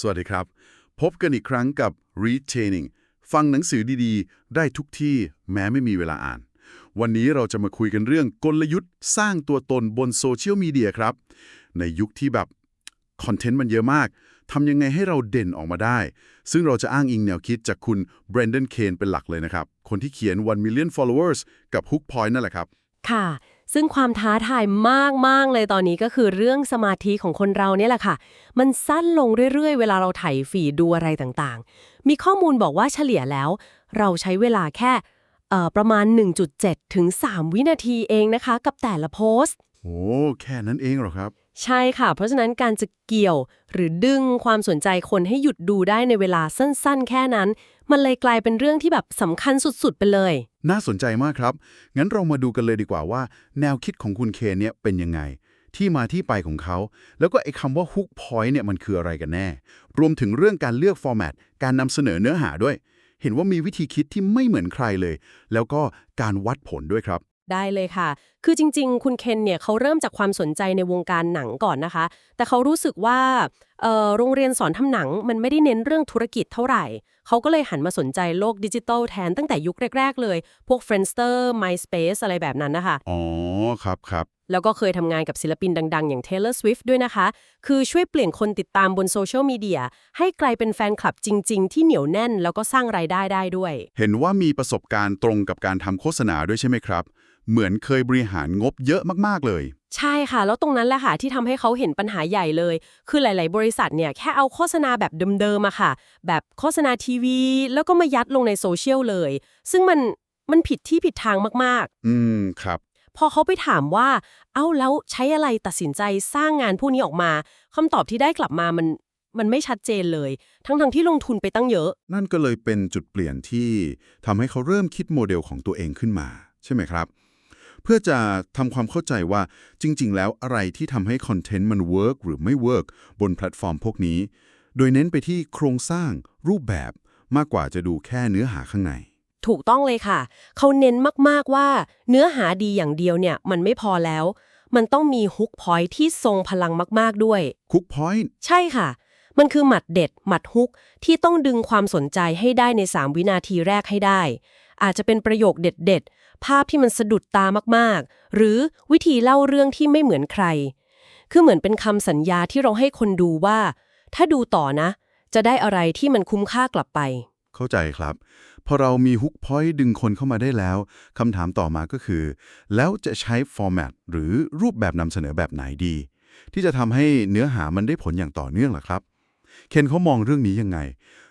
สวัสดีครับ พบกันอีกครั้งกับ Retaining ฟังหนังสือดีๆ ได้ทุกที่แม้ไม่มีเวลาอ่าน วันนี้เราจะมาคุยกันเรื่องกลยุทธ์ สร้างตัวตนบนโซเชียลมีเดียครับ ในยุคที่แบบคอนเทนต์มันเยอะมากทำยังไงให้เราเด่นออกมาได้ ซึ่งเราจะอ้างอิงแนวคิดจากคุณ Brendan Kane เป็นหลักเลยนะครับ คนที่เขียน 1 million followers กับ Hook Point นั่นแหละครับ ค่ะ ซึ่งความท้าทายมาก ๆ เลยตอนนี้ก็คือเรื่องสมาธิของคนเราเนี่ยแหละค่ะ มันสั้นลงเรื่อย ๆ เวลาเราไถฝีดูอะไรต่างๆ มีข้อมูลบอกว่าเฉลี่ยแล้ว เราใช้เวลาแค่ประมาณ 1.7 ถึง 3 วินาทีเองนะคะ กับแต่ละโพสต์ โอ้ แค่นั้นเองเหรอครับ ใช่ค่ะ เพราะฉะนั้นการจะเกี่ยว หรือดึงความสนใจคนให้หยุดดูได้ในเวลาสั้นๆ แค่นั้น มันเลยกลายเป็นเรื่องที่แบบสำคัญสุดๆ ไปเลย น่าสนใจมากครับ งั้นเรามาดูกันเลยดีกว่าว่า แนวคิดของคุณเคนเนี่ยเป็นยังไง ที่มาที่ไปของเขา แล้วก็ไอ้คำว่า hook point เนี่ยมันคืออะไรกันแน่ รวมถึงเรื่องการเลือกฟอร์แมตการนำเสนอเนื้อหาด้วย เห็นว่ามีวิธีคิดที่ไม่เหมือนใครเลย แล้วก็การวัดผลด้วยครับ ได้เลยค่ะ คือจริง ๆ คุณเคนเนี่ยเขาเริ่มจากความสนใจในวงการหนังก่อนนะคะ แต่เขารู้สึกว่าเอ่อโรงเรียนสอนทำหนังมันไม่ได้เน้นเรื่องธุรกิจเท่าไหร่ เขาก็เลยหันมาสนใจโลกดิจิทัลแทนตั้งแต่ยุคแรก ๆ เลย พวก Friendster MySpace อะไรแบบนั้นนะคะ อ๋อ ครับครับ แล้วก็เคยทำงานกับศิลปินดัง ๆ อย่าง Taylor Swift ด้วยนะคะ คือช่วยเปลี่ยนคนติดตามบนโซเชียลมีเดียให้กลายเป็นแฟนคลับจริง ๆ ที่เหนียวแน่นแล้วก็สร้างรายได้ได้ด้วย เห็นว่ามีประสบการณ์ตรงกับการทำโฆษณาด้วยใช่ไหมครับ เหมือนเคยบริหารงบเยอะมากๆเลย ใช่ค่ะ แล้วตรงนั้นแหละค่ะ ที่ทำให้เขาเห็นปัญหาใหญ่เลย คือหลาย ๆ บริษัทเนี่ยแค่เอาโฆษณาแบบเดิมๆอะค่ะ แบบโฆษณาทีวี แล้วก็มายัดลงในโซเชียลเลย ซึ่งมันมันผิดที่ผิดทางมากอืมครับ ๆ พอเขาไปถามว่า เอ้าแล้วใช้อะไรตัดสินใจสร้างงานพวกนี้ออกมาคำตอบที่ได้กลับมามันมันไม่ชัดเจนเลย ทั้งๆที่ลงทุนไปตั้งเยอะ นั่นก็เลยเป็นจุดเปลี่ยนที่ทำให้เขาเริ่มคิดโมเดลของตัวเองขึ้นมา ใช่ไหมครับ เพื่อจะทำความเข้าใจว่าจริง ๆ แล้วอะไรที่ทำให้คอนเทนต์มันเวิร์กหรือไม่เวิร์กบนแพลตฟอร์มพวกนี้ โดยเน้นไปที่โครงสร้างรูปแบบมากกว่าจะดูแค่เนื้อหาข้างใน ถูกต้องเลยค่ะ เขาเน้นมาก ๆ ว่า เนื้อหาดีอย่างเดียวเนี่ยมันไม่พอแล้ว มันต้องมีฮุกพอยท์ที่ทรงพลังมาก ๆ ด้วยคุกพอยต์ใช่ค่ะ มันคือหมัดเด็ด หมัดฮุกที่ต้องดึงความสนใจให้ได้ใน 3 วินาทีแรกให้ได้ อาจจะเป็นประโยคเด็ดๆ ภาพที่มันสะดุดตามากๆ หรือวิธีเล่าเรื่องที่ไม่เหมือนใคร คือเหมือนเป็นคำสัญญาที่เราให้คนดูว่า ถ้าดูต่อนะ จะได้อะไรที่มันคุ้มค่ากลับไป เข้าใจครับ พอเรามีฮุกพอยต์ดึงคนเข้ามาได้แล้วคำถามต่อมาก็คือ แล้วจะใช้ฟอร์แมตหรือรูปแบบนำเสนอแบบไหนดี ที่จะทำให้เนื้อหามันได้ผลอย่างต่อเนื่องล่ะครับเคนเขามองเรื่องนี้ยังไง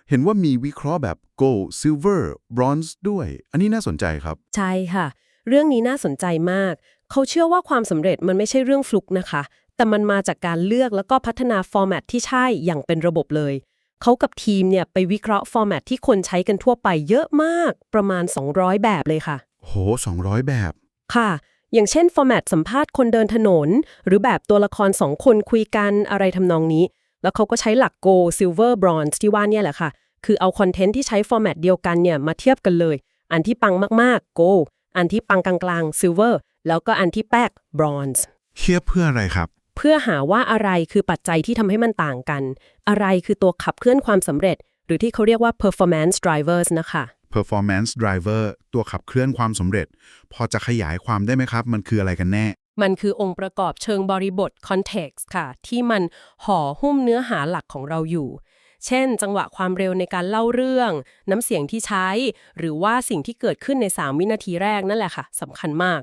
เห็นว่ามีวิเคราะห์แบบ gold silver bronze ด้วย อันนี้น่าสนใจครับ ใช่ค่ะ เรื่องนี้น่าสนใจมาก เขาเชื่อว่าความสำเร็จมันไม่ใช่เรื่องฟลุกนะคะ แต่มันมาจากการเลือกแล้วก็พัฒนาฟอร์แมตที่ใช่อย่างเป็นระบบเลย เขากับทีมเนี่ยไปวิเคราะห์ฟอร์แมตที่คนใช้กันทั่วไปเยอะมาก ประมาณ 200 แบบเลยค่ะ โห 200 แบบ ค่ะอย่างเช่นฟอร์แมตสัมภาษณ์คนเดินถนน หรือแบบตัวละครสองคนคุยกันอะไรทำนองนี้ แล้วเขาก็ใช้หลัก Gold Silver Bronze ที่ว่าเนี่ยแหละค่ะ คือเอาคอนเทนต์ที่ใช้ฟอร์แมตเดียวกันเนี่ยมาเทียบกันเลย อันที่ปังมากๆ Gold อันที่ปังกลางๆ Silver แล้วก็อันที่แป๊ก Bronze เทียบเพื่ออะไรครับ เพื่อหาว่าอะไรคือปัจจัยที่ทำให้มันต่างกัน อะไรคือตัวขับเคลื่อนความสำเร็จ หรือที่เขาเรียกว่า performance drivers นะคะ performance driver ตัวขับเคลื่อนความสำเร็จ พอจะขยายความได้ไหมครับ มันคืออะไรกันแน่ มันคือองค์ประกอบเชิงบริบท context ค่ะ ที่มันห่อหุ้มเนื้อหาหลักของเราอยู่ เช่น จังหวะความเร็วในการเล่าเรื่อง น้ำเสียงที่ใช้ หรือว่าสิ่งที่เกิดขึ้นใน 3 วินาทีแรกนั่นแหละค่ะสำคัญมาก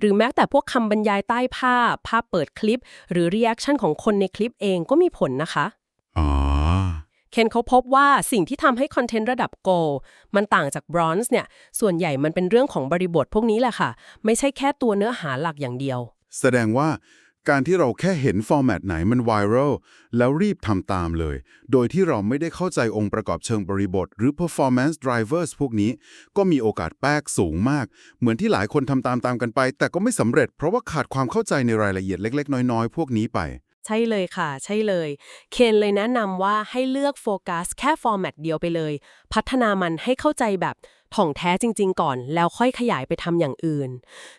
หรือแม้แต่พวกคำบรรยายใต้ภาพ ภาพเปิดคลิป หรือ reaction ของคนในคลิปเองก็มีผลนะคะอ๋อเคนเขาพบว่าสิ่งที่ทำให้คอนเทนต์ระดับ Gold มันต่างจาก Bronze เนี่ย ส่วนใหญ่มันเป็นเรื่องของบริบทพวกนี้แหละค่ะ ไม่ใช่แค่ตัวเนื้อหาหลักอย่างเดียว แสดงว่าการที่เราแค่เห็นฟอร์แมตไหนมันไวรัลแล้วรีบทำตามเลย โดยที่เราไม่ได้เข้าใจองค์ประกอบเชิงบริบท หรือ performance drivers พวกนี้ ก็มีโอกาสแป๊กสูงมาก เหมือนที่หลายคนทำตามตามกันไป แต่ก็ไม่สำเร็จเพราะว่าขาดความเข้าใจในรายละเอียดเล็ก ๆ น้อย ๆ พวกนี้ไป ใช่เลยค่ะ ใช่เลย เคนเลยแนะนำว่าให้เลือกโฟกัสแค่ฟอร์แมตเดียวไปเลย พัฒนามันให้เข้าใจแบบถ่องแท้จริง ๆ ก่อน แล้วค่อยขยายไปทำอย่างอื่น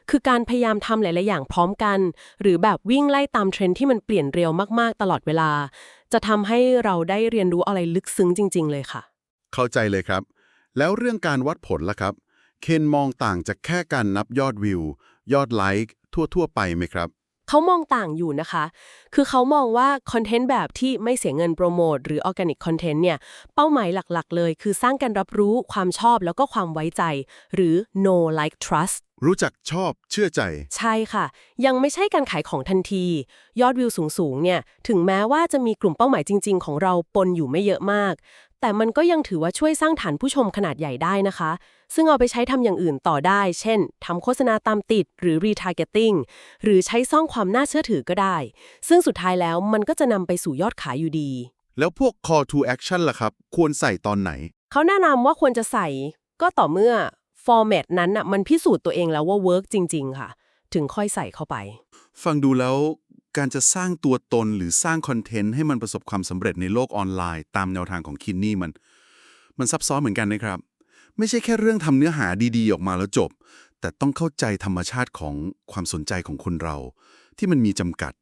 คือการพยายามทำหลาย ๆ อย่างพร้อมกัน หรือแบบวิ่งไล่ตามเทรนด์ที่มันเปลี่ยนเร็วมาก ๆ ตลอดเวลา จะทำให้เราได้เรียนรู้อะไรลึกซึ้งจริง ๆ เลยค่ะ เข้าใจเลยครับ แล้วเรื่องการวัดผลล่ะครับ เคนมองต่างจากแค่การนับยอดวิว ยอดไลค์ทั่ว ๆ ไปไหมครับ เขามองต่างอยู่นะคะ คือเขามองว่าคอนเทนต์แบบที่ไม่เสียเงินโปรโมทหรือออร์แกนิกคอนเทนต์เนี่ย เป้าหมายหลักๆ เลย คือสร้างการรับรู้ความชอบแล้วก็ความไว้ใจ หรือ know like trust รู้จักชอบเชื่อใจ ใช่ค่ะ ยังไม่ใช่การขายของทันที ยอดวิวสูงๆเนี่ย ถึงแม้ว่าจะมีกลุ่มเป้าหมายจริง ๆ ของเราปนอยู่ไม่เยอะมาก แต่มันก็ยังถือว่าช่วยสร้างฐานผู้ชมขนาดใหญ่ได้นะคะ ซึ่งเอาไปใช้ทำอย่างอื่นต่อได้ เช่นทำโฆษณาตามติดหรือ retargeting หรือใช้ซ่องความน่าเชื่อถือก็ได้ ซึ่งสุดท้ายแล้วมันก็จะนำไปสู่ยอดขายอยู่ดี แล้วพวก call to action ล่ะครับ ควรใส่ตอนไหน เขาแนะนำว่าควรจะใส่ก็ต่อเมื่อ format นั้นน่ะมันพิสูจน์ตัวเองแล้วว่า work จริง ๆ ค่ะ ถึงค่อยใส่เข้าไป ฟังดูแล้ว การจะสร้างตัวตนหรือสร้างคอนเทนต์ให้มันประสบความสำเร็จในโลกออนไลน์ ตามแนวทางของคินนี่มัน มันซับซ้อนเหมือนกันนะครับ ไม่ใช่แค่เรื่องทำเนื้อหาดีๆ ออกมาแล้วจบ แต่ต้องเข้าใจธรรมชาติของความสนใจของคนเรา ที่มันมีจำกัด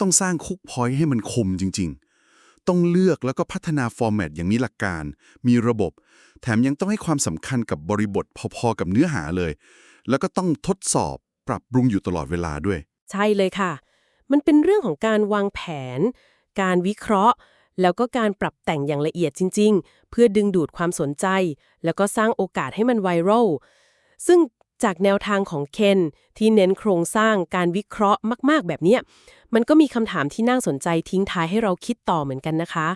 ต้องสร้างคุกพอยต์ให้มันคมจริง ๆ ต้องเลือกแล้วก็พัฒนาฟอร์แมตอย่างมีหลักการ มีระบบ แถมยังต้องให้ความสำคัญกับบริบทพอๆ กับเนื้อหาเลย แล้วก็ต้องทดสอบปรับปรุงอยู่ตลอดเวลาด้วย ใช่เลยค่ะ มันเป็นเรื่องของการวางแผน การวิเคราะห์ แล้วก็การปรับแต่งอย่างละเอียดจริง ๆ เพื่อดึงดูดความสนใจ แล้วก็สร้างโอกาสให้มันไวรัลซึ่งจากแนวทางของเคนที่เน้นโครงสร้างการวิเคราะห์มาก ๆ แบบนี้มันก็มีคำถามที่น่าสนใจทิ้งท้ายให้เราคิดต่อเหมือนกันนะคะ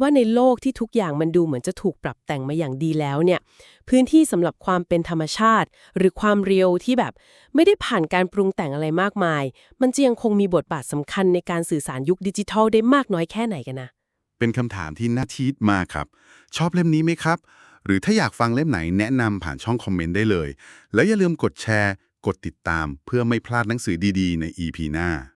ว่าในโลกที่ทุกอย่างมันดูเหมือนจะถูกปรับแต่งมาอย่างดีแล้วเนี่ย พื้นที่สำหรับความเป็นธรรมชาติ หรือความเรียวที่แบบไม่ได้ผ่านการปรุงแต่งอะไรมากมาย มันจะยังคงมีบทบาทสำคัญในการสื่อสารยุคดิจิทัลได้มากน้อยแค่ไหนกันนะ เป็นคำถามที่น่าทิดมากครับ ชอบเล่มนี้ไหมครับ หรือถ้าอยากฟังเล่มไหนแนะนำผ่านช่องคอมเมนต์ได้เลย แล้วอย่าลืมกดแชร์ กดติดตามเพื่อไม่พลาดหนังสือดีๆ ใน EP หน้า